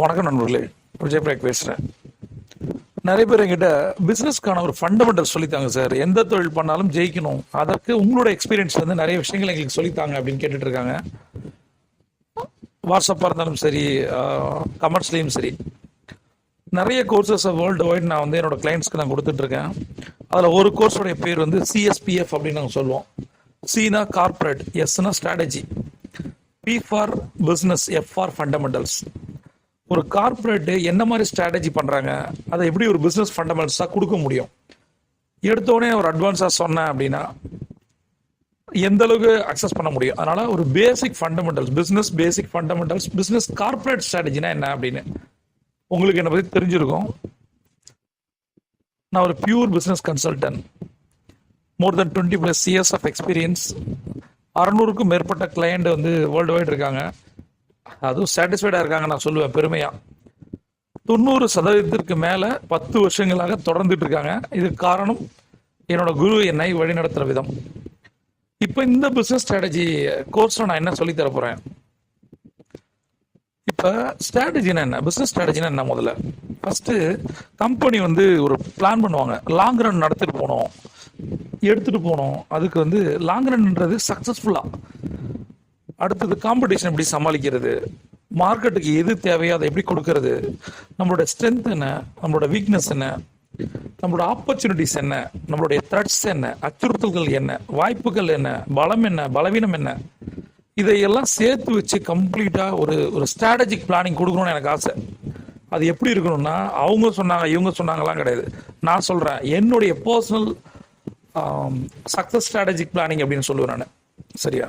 வணக்கம் நண்பர்களே. விஜய் பிரேக் பேசுகிறேன் நிறைய பேர் என்கிட்ட பிஸ்னஸ்க்கான ஒரு ஃபண்டமெண்டல் சொல்லித்தாங்க சார் எந்த தொழில் பண்ணாலும் ஜெயிக்கணும். அதற்கு உங்களோட எக்ஸ்பீரியன்ஸ் வந்து நிறைய விஷயங்கள் எங்களுக்கு சொல்லித்தாங்க அப்படின்னு கேட்டுட்டு இருக்காங்க. வாட்ஸ்அப்பாக இருந்தாலும் சரி கமெண்ட்ஸ்லேயும் சரி. நிறைய கோர்சஸ் வேர்ல்டு வைட் நான் வந்து என்னோட கிளைண்ட்ஸ்க்கு நான் கொடுத்துட்ருக்கேன் அதில் ஒரு கோர்ஸோடைய பேர் வந்து சிஎஸ்பிஎஃப் அப்படின்னு நாங்கள் சொல்லுவோம். சீனா corporate எஸ்னா strategy B for business F for fundamentals ஒரு கார்ப்பரேட்டு என்ன மாதிரி ஸ்ட்ராட்டஜி பண்ணுறாங்க அதை எப்படி ஒரு பிஸ்னஸ் ஃபண்டமெண்ட்ஸாக கொடுக்க முடியும்? எடுத்தோடனே ஒரு அட்வான்ஸாக சொன்னேன் அப்படின்னா எந்த அளவுக்கு அக்சஸ் பண்ண முடியும்? அதனால் ஒரு basic fundamentals business basic fundamentals business corporate ஸ்ட்ராட்டஜினா என்ன அப்படின்னு உங்களுக்கு என்னை பற்றி தெரிஞ்சிருக்கும். நான் ஒரு pure business consultant more then twenty plus years of experience அறநூறுக்கும் மேற்பட்ட கிளையண்ட் வந்து வேர்ல்டு வைட் இருக்காங்க. அதுவும் சாட்டிஸ்ஃபைடாக இருக்காங்க நான் சொல்லுவேன் பெருமையாக தொண்ணூறு சதவீதத்திற்கு மேலே பத்து வருஷங்களாக தொடர்ந்துட்டு இருக்காங்க. இதுக்கு காரணம் என்னோட குரு என்னை வழிநடத்துகிற விதம். இப்போ இந்த பிஸ்னஸ் ஸ்ட்ராட்டஜி கோர்ஸில் நான் என்ன சொல்லித் தர போகிறேன் இப்போ ஸ்ட்ராட்டஜினா என்ன பிஸ்னஸ் ஸ்ட்ராட்டஜினா என்ன முதல்ல? ஃபஸ்ட்டு கம்பெனி வந்து ஒரு பிளான் பண்ணுவாங்க. லாங் ரன் நடத்திட்டு போகணும். எடுத்துகிட்டு போகணும். அதுக்கு வந்து லாங் ரன்ன்றது சக்ஸஸ்ஃபுல்லாக அடுத்தது காம்படிஷன் எப்படி சமாளிக்கிறது? மார்க்கெட்டுக்கு எது தேவையோ அதை எப்படி கொடுக்கறது? நம்மளோட ஸ்ட்ரென்த் என்ன? நம்மளோட வீக்னஸ் என்ன? நம்மளோட ஆப்பர்ச்சுனிட்டிஸ் என்ன? நம்மளுடைய த்ரெட்ஸ் என்ன? அச்சுறுத்தல்கள் என்ன? வாய்ப்புகள் என்ன? பலம் என்ன? பலவீனம் என்ன? இதையெல்லாம் சேர்த்து வச்சு கம்ப்ளீட்டாக ஒரு ஒரு ஸ்ட்ராட்டஜிக் பிளானிங் கொடுக்கணும்னு எனக்கு ஆசை. அது எப்படி இருக்கணும்னா அவங்க சொன்னாங்க இவங்க சொன்னாங்கலாம் கிடையாது. நான் சொல்கிறேன் என்னுடைய பர்சனல் சக்ஸஸ் ஸ்ட்ராட்டஜிக் பிளானிங் அப்படின்னு சொல்லுவேன் நான். சரியா?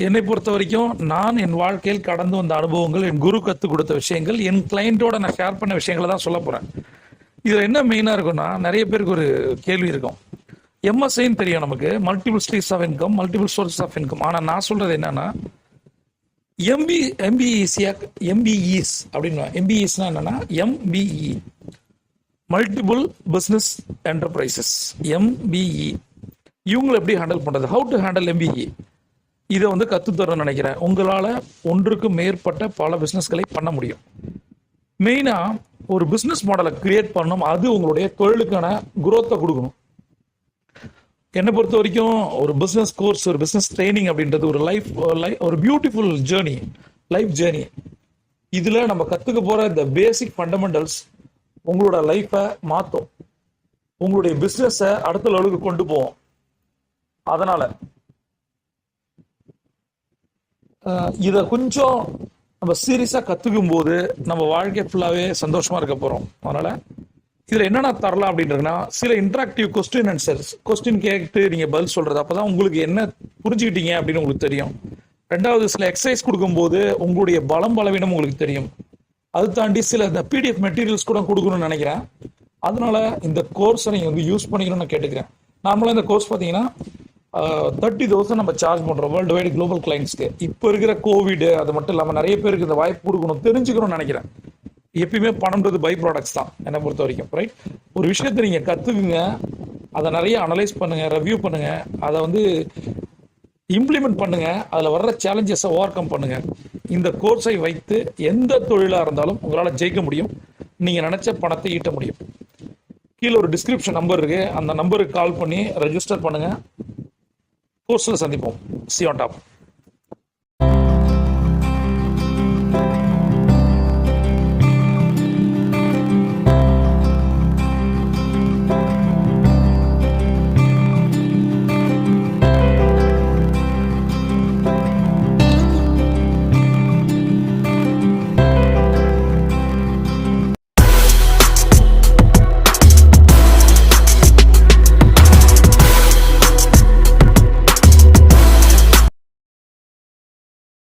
என்னை பொறுத்த வரைக்கும் நான் என் வாழ்க்கையில் கடந்து வந்த அனுபவங்கள் என் குரு கற்றுக் கொடுத்த விஷயங்கள் என் கிளைண்ட்டோட நான் ஷேர் பண்ண விஷயங்களை தான் சொல்ல போகிறேன் இதில் என்ன மெயினாக இருக்கும்னா நிறைய பேருக்கு ஒரு கேள்வி இருக்கும். எம்எஸ்ஐன்னு தெரியும் நமக்கு. Multiple streets of income multiple sources of income ஆனால் நான் சொல்கிறது என்னென்னா எம்பி எம்பிஇசியா எம்பிஇஸ் அப்படின்னு எம்பிஇஸ்னா என்னென்னா MBE multiple business enterprises MBE இவங்களை எப்படி ஹேண்டில் பண்ணுறது ஹவு டு ஹேண்டில் எம்பிஇ இதை வந்து கற்றுத்தரணும்னு நினைக்கிறேன். உங்களால் ஒன்றுக்கு மேற்பட்ட பல பிஸ்னஸ்களை பண்ண முடியும். மெயினாக ஒரு பிஸ்னஸ் மாடலை கிரியேட் பண்ணணும். அது உங்களுடைய தொழிலுக்கான குரோத்தை கொடுக்கணும். என்னை பொறுத்த வரைக்கும் ஒரு பிஸ்னஸ் கோர்ஸ் ஒரு பிஸ்னஸ் ட்ரைனிங் அப்படின்றது ஒரு லைஃப் லைஃப் ஒரு பியூட்டிஃபுல் ஜேர்னி லைஃப் ஜேர்னி இதில் நம்ம கற்றுக்க போகிற இந்த பேசிக் ஃபண்டமெண்டல்ஸ் உங்களோட லைஃப்பை மாற்றும் உங்களுடைய பிஸ்னஸை அடுத்த லெவலுக்கு கொண்டு போவோம் அதனால் இதை கொஞ்சம் நம்ம சீரியஸாக கற்றுக்கும் போது நம்ம வாழ்க்கை ஃபுல்லாகவே சந்தோஷமாக இருக்க போகிறோம் அதனால் இதில் என்னென்ன தரலாம் அப்படின்றதுனா சில இன்ட்ராக்டிவ் கொஸ்டின் ஆன்சர்ஸ் கொஸ்டின் கேட்டு நீங்கள் பதில் சொல்கிறது அப்போ தான் உங்களுக்கு என்ன புரிஞ்சுக்கிட்டீங்க அப்படின்னு உங்களுக்கு தெரியும். ரெண்டாவது சில எக்ஸசைஸ் கொடுக்கும்போது உங்களுடைய பலம் பலவீனம் உங்களுக்கு தெரியும். அது தாண்டி சில இந்த பிடிஎஃப் மெட்டீரியல்ஸ் கூட கொடுக்கணும்னு நினைக்கிறேன். அதனால இந்த கோர்ஸை நீங்கள் வந்து யூஸ் பண்ணிக்கணும்னு நான் கேட்டுக்கிறேன். நார்மலாக இந்த கோர்ஸ் பார்த்தீங்கன்னா தேர்ட்டி தௌசண்ட் நம்ம சார்ஜ் பண்ணுறோம் வேர்ல்டு வைடு குளோபல் கிளைண்ட்ஸ்க்கு இப்போ இருக்கிற கோவிடு அது மட்டும் இல்லாமல் நிறைய பேருக்கு இந்த வாய்ப்பு கொடுக்கணும் தெரிஞ்சுக்கணும்னு நினைக்கிறேன். எப்பயுமே பணம்ன்றது பை ப்ராடக்ட்ஸ் தான் என்னை பொறுத்த வரைக்கும் ரைட் ஒரு விஷயத்தை நீங்கள் கற்றுக்குங்க அதை நிறைய அனலைஸ் பண்ணுங்கள் ரிவ்யூ பண்ணுங்கள் அதை வந்து இம்ப்ளிமெண்ட் பண்ணுங்கள் அதில் வர்ற சேலஞ்சஸை ஓவர் கம் பண்ணுங்கள் இந்த கோர்ஸை வைத்து எந்த தொழிலாக இருந்தாலும் உங்களால் ஜெயிக்க முடியும். நீங்கள் நினச்ச பணத்தை ஈட்ட முடியும். கீழே ஒரு டிஸ்கிரிப்ஷன் நம்பர் இருக்குது அந்த நம்பருக்கு கால் பண்ணி ரெஜிஸ்டர் பண்ணுங்கள் கோர்ஸில் சந்திப்போம். C on top